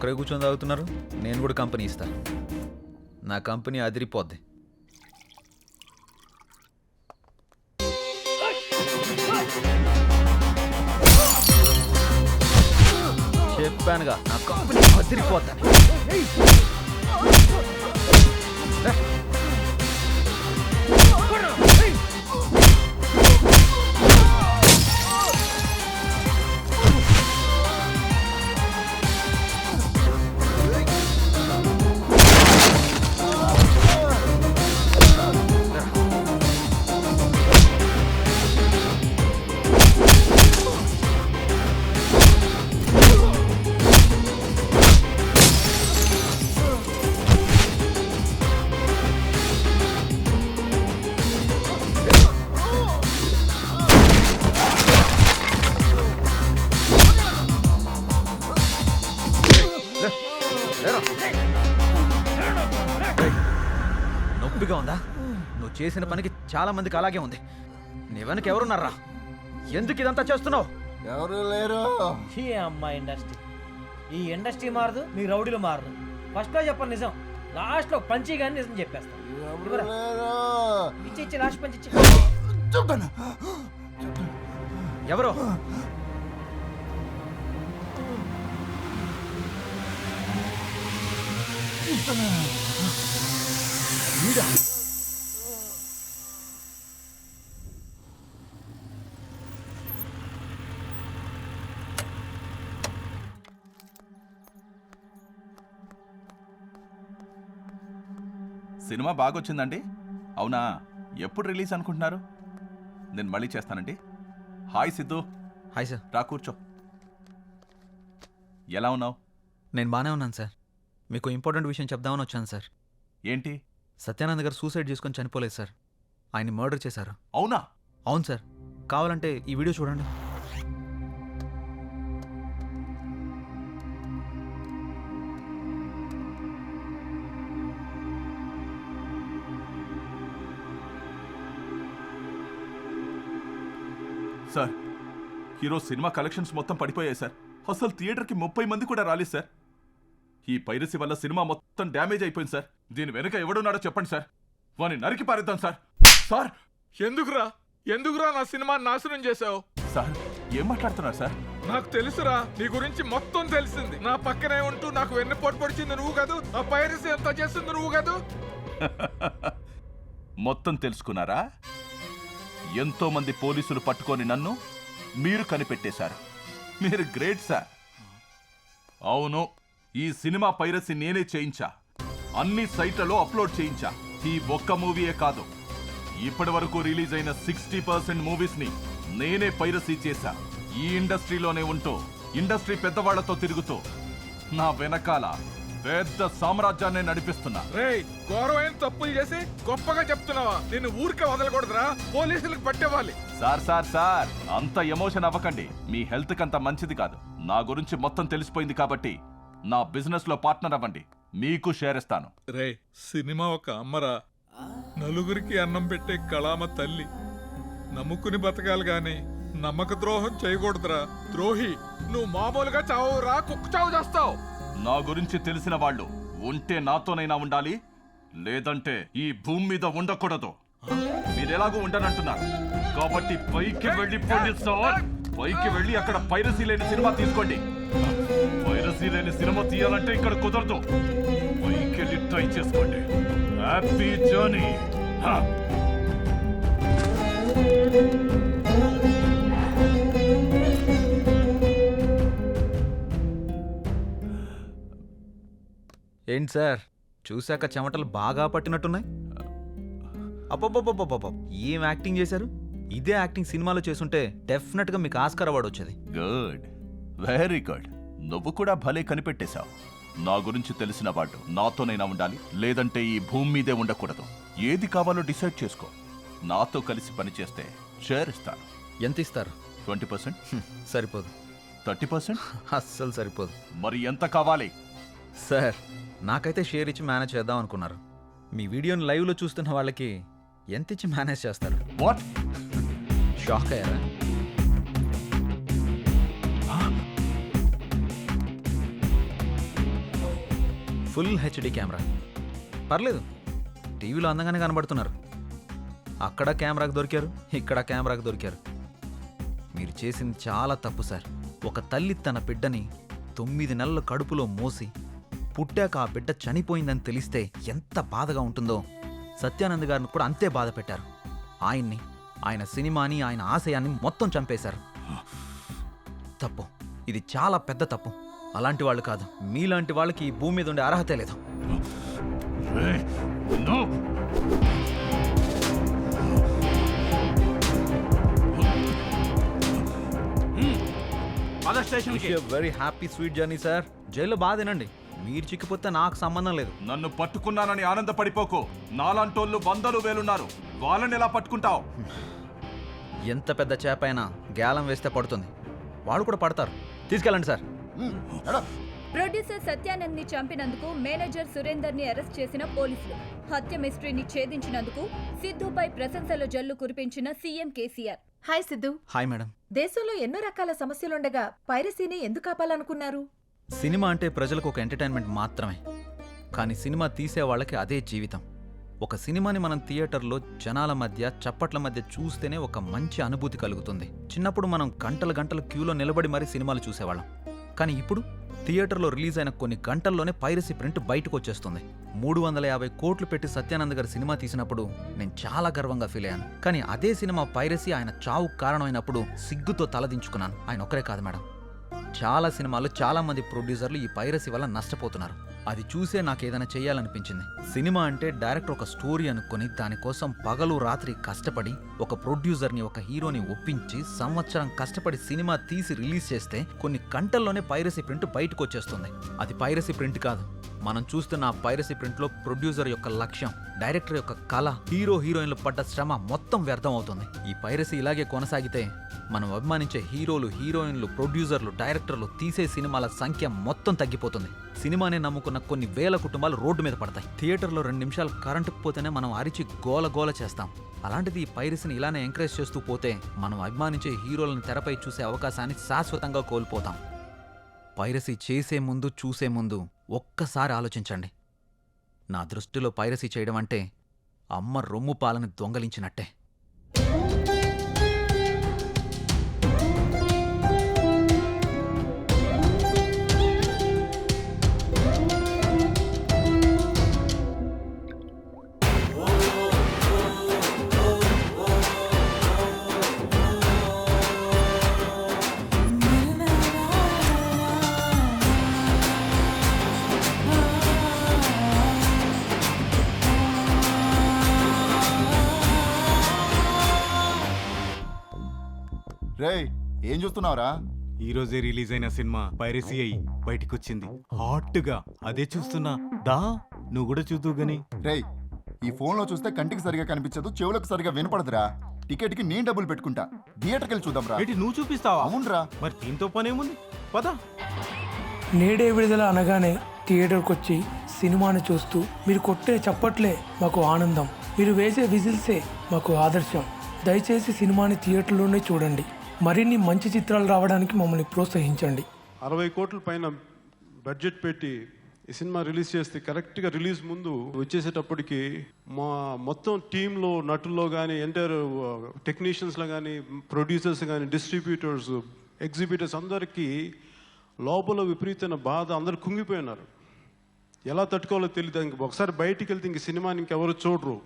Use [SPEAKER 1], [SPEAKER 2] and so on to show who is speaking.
[SPEAKER 1] ఒక్కరే కూర్చొని తాగుతున్నారు? నేను కూడా కంపెనీ ఇస్తా. నా కంపెనీ అదిరిపోద్ది. చెప్పానుగా నా కంపెనీ అదిరిపోద్దని నొప్పిగా ఉందా? నువ్వు చేసిన పనికి చాలా మందికి అలాగే ఉంది. నీ వెనక ఎవరున్నారా? ఎందుకు ఇదంతా చేస్తున్నావు?
[SPEAKER 2] ఎవరు లేరు?
[SPEAKER 3] ఈ అమ్మ ఇండస్ట్రీ. ఈ ఇండస్ట్రీ మారదు మీ రౌడీలు మారదు ఫస్ట్లో చెప్పను నిజం లాస్ట్లో పంచి కానీ నిజం చెప్పేస్తాను
[SPEAKER 2] ఎవరు లేరు?
[SPEAKER 3] ఇచ్చి ఇచ్చి లాస్ట్ పంచి ఇచ్చి.
[SPEAKER 2] చెప్తాను
[SPEAKER 1] ఎవరు? వీడా?
[SPEAKER 4] సినిమా బాగొచ్చిందండి? అవునా? ఎప్పుడు రిలీజ్ అనుకుంటున్నారు? నేను మళ్ళీ చేస్తానండి. హాయ్ సిద్ధు.
[SPEAKER 1] Hi sir.
[SPEAKER 4] రా కూర్చో. ఎలా ఉన్నావు?
[SPEAKER 1] నేను బాగానే ఉన్నాను సార్. మీకు ఇంపార్టెంట్ విషయం చెప్దామని వచ్చాను సార్.
[SPEAKER 4] ఏంటి?
[SPEAKER 1] సత్యానంద్ గారు సూసైడ్ చేసుకొని చనిపోలేదు సార్. ఆయన్ని మర్డర్ చేశారు.
[SPEAKER 4] అవునా?
[SPEAKER 1] అవును సార్. కావాలంటే ఈ వీడియో చూడండి.
[SPEAKER 4] సార్ ఈరోజు సినిమా కలెక్షన్స్ మొత్తం పడిపోయాయి సార్. అసలు థియేటర్కి ముప్పై మంది కూడా రాలేదు సార్. ఈ పైరసీ వల్ల సినిమా మొత్తం డ్యామేజ్ అయిపోయింది సార్. దీని వెనుక ఎవడున్నాడో చెప్పండి సార్. వాని నరికి పారేద్దాం సార్. సార్!
[SPEAKER 5] ఎందుకురా? ఎందుకురా నా సినిమా నాశనం చేశావు?
[SPEAKER 4] సార్ ఏం మాట్లాడుతున్నారు సార్?
[SPEAKER 5] నాకు తెలుసురా నీ గురించి మొత్తం తెలిసింది. నా పక్కనే ఉంటూ నాకు వెన్నుపోటు పొడిచింది నువ్వు కాదు ఆ పైరసీ ఎంత చేసింది నువ్వు కాదు?
[SPEAKER 4] మొత్తం తెలుసుకున్నారా? ఎంతో మంది పోలీసులు పట్టుకొని నన్ను మీరు కనిపెట్టేశారు. మీరు గ్రేట్ సార్. అవును. ఈ సినిమా పైరసీ నేనే చేయించా. అన్ని సైట్లలో అప్లోడ్ చేయించా. ఈ ఒక్క మూవీయే కాదు. ఇప్పటి వరకు రిలీజ్ అయిన సిక్స్టీ పర్సెంట్ మూవీస్ని నేనే పైరసీ చేశా. ఈ ఇండస్ట్రీలోనే ఉంటూ ఇండస్ట్రీ పెద్దవాళ్ళతో తిరుగుతూ నా వెనకాల పెద్ద సామ్రాజ్యాన్ని నడిపిస్తున్నా.
[SPEAKER 5] రేయ్ ఘోరమైన తప్పులు చేసి గొప్పగా చెప్తున్నావా? నిన్ను ఊరికే వదలకూడదురా. పోలీసులకు పట్టేవాలి
[SPEAKER 4] సార్ సార్ సార్ అంత ఎమోషన్ అవ్వకండి. మీ హెల్త్ కంత మంచిది కాదు. నా గురించి మొత్తం తెలిసిపోయింది కాబట్టి నా బిజినెస్లో పార్ట్నర్ అవ్వండి. మీకు షేర్ ఇస్తాను.
[SPEAKER 5] రే సినిమా ఒక అమ్మరా. నలుగురికి అన్నం పెట్టే కళామ తల్లి. నమ్ముకుని బతకాలి గాని నమ్మక ద్రోహం చేయకూడదురా. ద్రోహి నువ్వు మామూలుగా చావురా కుక్క చావు చేస్తావు.
[SPEAKER 4] నా గురించి తెలిసిన వాళ్ళు ఉంటే నాతోనైనా ఉండాలి లేదంటే ఈ భూమి మీద ఉండకూడదు. మీరు ఎలాగూ ఉండనంటున్నారు. కాబట్టి పైకి వెళ్ళిపోండి సార్. పైకి వెళ్ళి అక్కడ పైరసీ లేని సినిమా తీసుకోండి. పైరసీ లేని సినిమా తీయాలంటే ఇక్కడ కుదరదు. పైకి వెళ్ళి ట్రై చేసుకోండి. Happy journey.
[SPEAKER 1] ఏంటి సార్? చూశాక చెమటలు బాగా పట్టినట్టున్నాయి. అబ్బబ్బబ్బబ్బబ్బ. ఏం యాక్టింగ్ చేశారు? ఇదే యాక్టింగ్ సినిమాలో చేసుంటే డెఫినెట్గా మీకు ఆస్కార్ అవార్డు వచ్చేది.
[SPEAKER 4] గుడ్. Very good. నువ్వు కూడా భలే కనిపెట్టేశావు. నా గురించి తెలిసిన వాళ్ళు నాతోనైనా ఉండాలి లేదంటే ఈ భూమి మీదే ఉండకూడదు. ఏది కావాలో డిసైడ్ చేసుకో. నాతో కలిసి పనిచేస్తే షేర్ ఇస్తాను.
[SPEAKER 1] ఎంత ఇస్తారు?
[SPEAKER 4] Twenty percent?
[SPEAKER 1] సరిపోదు.
[SPEAKER 4] Thirty percent?
[SPEAKER 1] అస్సలు సరిపోదు.
[SPEAKER 4] మరి ఎంత కావాలి?
[SPEAKER 1] సార్ నాకైతే షేర్ ఇచ్చి మేనేజ్ చేద్దాం అనుకున్నారు. మీ వీడియోని లైవ్లో చూస్తున్న వాళ్ళకి ఎంత ఇచ్చి మేనేజ్ చేస్తారు?
[SPEAKER 4] వాట్?
[SPEAKER 1] షాక్ అయ్యారా? Full HD camera. పర్లేదు టీవీలో అందంగానే కనబడుతున్నారు. అక్కడ కెమెరాకు దొరికారు ఇక్కడ కెమెరాకు దొరికారు. మీరు చేసింది చాలా తప్పు సార్. ఒక తల్లి తన బిడ్డని తొమ్మిది నెలల కడుపులో మోసి పుట్టాక ఆ బిడ్డ చనిపోయిందని తెలిస్తే ఎంత బాధగా ఉంటుందో సత్యానంద్ గారిని కూడా అంతే బాధ పెట్టారు. ఆయన్ని ఆయన సినిమాని ఆయన ఆశయాన్ని మొత్తం చంపేశారు. తప్పు. ఇది చాలా పెద్ద తప్పు. అలాంటి వాళ్ళు కాదు. మీలాంటి వాళ్ళకి ఈ భూమి మీద ఉండే అర్హతే లేదు. Very happy sweet journey sir. జైల్లో బాధ తినండి. మీరు చిక్కిపోతే నాకు సంబంధం లేదు.
[SPEAKER 4] నన్ను పట్టుకున్నానని ఆనందపడిపోకు. నాలాంటోళ్ళు వందలు వేలున్నారు. వాళ్ళని ఎలా పట్టుకుంటావు?
[SPEAKER 1] ఎంత పెద్ద చేప అయినా గ్యాలం వేస్తే పడుతుంది. వాళ్ళు కూడా పడతారు. తీసుకెళ్ళండి సార్.
[SPEAKER 6] ప్రొడ్యూసర్ సత్యానంద్ని చంపినందుకు మేనేజర్ సురేందర్ని అరెస్ట్ చేసిన పోలీసులు. హత్య మిస్టరీని ఛేదించినందుకు సిద్ధుపై ప్రశంసల జల్లు కురిపించిన CM KCR.
[SPEAKER 7] Hi Siddhu.
[SPEAKER 1] Hi madam.
[SPEAKER 7] దేశంలో ఎన్నో రకాల సమస్యలుండగా పైరసీని ఎందుకు ఆపాలనుకున్నారు?
[SPEAKER 1] సినిమా అంటే ప్రజలకు ఒక ఎంటర్టైన్మెంట్ మాత్రమే. కానీ సినిమా తీసే వాళ్ళకి అదే జీవితం. ఒక సినిమాని మనం థియేటర్లో జనాల మధ్య చప్పట్ల మధ్య చూస్తేనే ఒక మంచి అనుభూతి కలుగుతుంది. చిన్నప్పుడు మనం గంటల గంటల క్యూలో నిలబడి మరీ సినిమాలు చూసేవాళ్ళం. కానీ ఇప్పుడు థియేటర్లో రిలీజ్ అయిన కొన్ని గంటల్లోనే పైరసీ ప్రింట్ బయటకు వచ్చేస్తుంది మూడు వందల యాభై కోట్లు పెట్టి సత్యానంద్ గారి సినిమా తీసినప్పుడు నేను చాలా గర్వంగా ఫీల్ అయ్యాను. కానీ అదే సినిమా పైరసీ ఆయన చావు కారణమైనప్పుడు సిగ్గుతో తలదించుకున్నాను ఆయన ఒక్కరే కాదు మేడం. చాలా సినిమాలు చాలా మంది ప్రొడ్యూసర్లు ఈ పైరసీ వల్ల నష్టపోతున్నారు. అది చూసే నాకు ఏదైనా చేయాలనిపించింది సినిమా అంటే డైరెక్టర్ ఒక స్టోరీ అనుకొని దానికోసం పగలు రాత్రి కష్టపడి ఒక ప్రొడ్యూసర్ని ఒక హీరోని ఒప్పించి సంవత్సరం కష్టపడి సినిమా తీసి రిలీజ్ చేస్తే కొన్ని గంటల్లోనే పైరసీ ప్రింట్ బయటకు వచ్చేస్తుంది అది పైరసీ ప్రింట్ కాదు. మనం చూస్తున్న ఆ పైరసీ ప్రింట్లో ప్రొడ్యూసర్ యొక్క లక్ష్యం డైరెక్టర్ యొక్క కళ హీరో హీరోయిన్లు పడ్డ శ్రమ మొత్తం వ్యర్థం అవుతుంది ఈ పైరసీ ఇలాగే కొనసాగితే మనం అభిమానించే హీరోలు హీరోయిన్లు ప్రొడ్యూసర్లు డైరెక్టర్లు తీసే సినిమాల సంఖ్య మొత్తం తగ్గిపోతుంది. సినిమానే నమ్ముకున్న కొన్ని వేల కుటుంబాలు రోడ్డు మీద పడతాయి. థియేటర్లో రెండు నిమిషాలు కరెంటు పోతేనే మనం అరిచి గోల గోల చేస్తాం. అలాంటిది ఈ పైరసీని ఇలానే ఎంకరేజ్ చేస్తూ పోతే మనం అభిమానించే హీరోలను తెరపై చూసే అవకాశాన్ని శాశ్వతంగా కోల్పోతాం. పైరసీ చేసే ముందు చూసే ముందు ఒక్కసారి ఆలోచించండి. నా దృష్టిలో పైరసీ చేయడం అంటే అమ్మ రొమ్ము పాలను దొంగలించినట్టే.
[SPEAKER 2] రేయ్ ఏం చూస్తున్నావురా?
[SPEAKER 8] ఈ రోజే రిలీజ్ అయిన సినిమా పైరసీ అయి బయటికొచ్చింది. హాట్గా అదే చూస్తున్నా. దా నువ్వు కూడా చూద్దు గని.
[SPEAKER 2] రేయ్ ఈ ఫోన్లో చూస్తే కంటికి సరిగా కనిపించదు చెవులకు సరిగా వినపడదురా. టికెట్కి నేను డబ్బులు పెట్టుకుంటా. థియేటర్కి వెళ్ళి చూద్దాంరా.
[SPEAKER 8] ఏంటి నువ్వు చూపిస్తావా?
[SPEAKER 2] అవునరా.
[SPEAKER 8] మరి దీంతో పనేముంది? పద.
[SPEAKER 9] నేడే విడుదల అనగానే థియేటర్కి వచ్చి సినిమాను చూస్తూ మీరు కొట్టే చప్పట్లే మాకు ఆనందం. మీరు వేసే విజిల్సే మాకు ఆదర్శం. దయచేసి సినిమాని థియేటర్లోనే చూడండి. మరిన్ని మంచి చిత్రాలు రావడానికి మమ్మల్ని ప్రోత్సహించండి.
[SPEAKER 10] అరవై కోట్ల పైన బడ్జెట్ పెట్టి ఈ సినిమా రిలీజ్ చేస్తే కరెక్ట్గా రిలీజ్ ముందు వచ్చేసేటప్పటికి మా మొత్తం టీంలో నటుల్లో కానీ ఎంటైర్ టెక్నీషియన్స్లో కానీ ప్రొడ్యూసర్స్ కానీ డిస్ట్రిబ్యూటర్స్ ఎగ్జిబిటర్స్ అందరికీ లోపల విపరీతమైన బాధ అందరు కుంగిపోయినారు. ఎలా తట్టుకోవాలో తెలియదు ఇంక ఒకసారి బయటికి వెళ్తే ఇంక సినిమాని ఇంకెవరు చూడరు.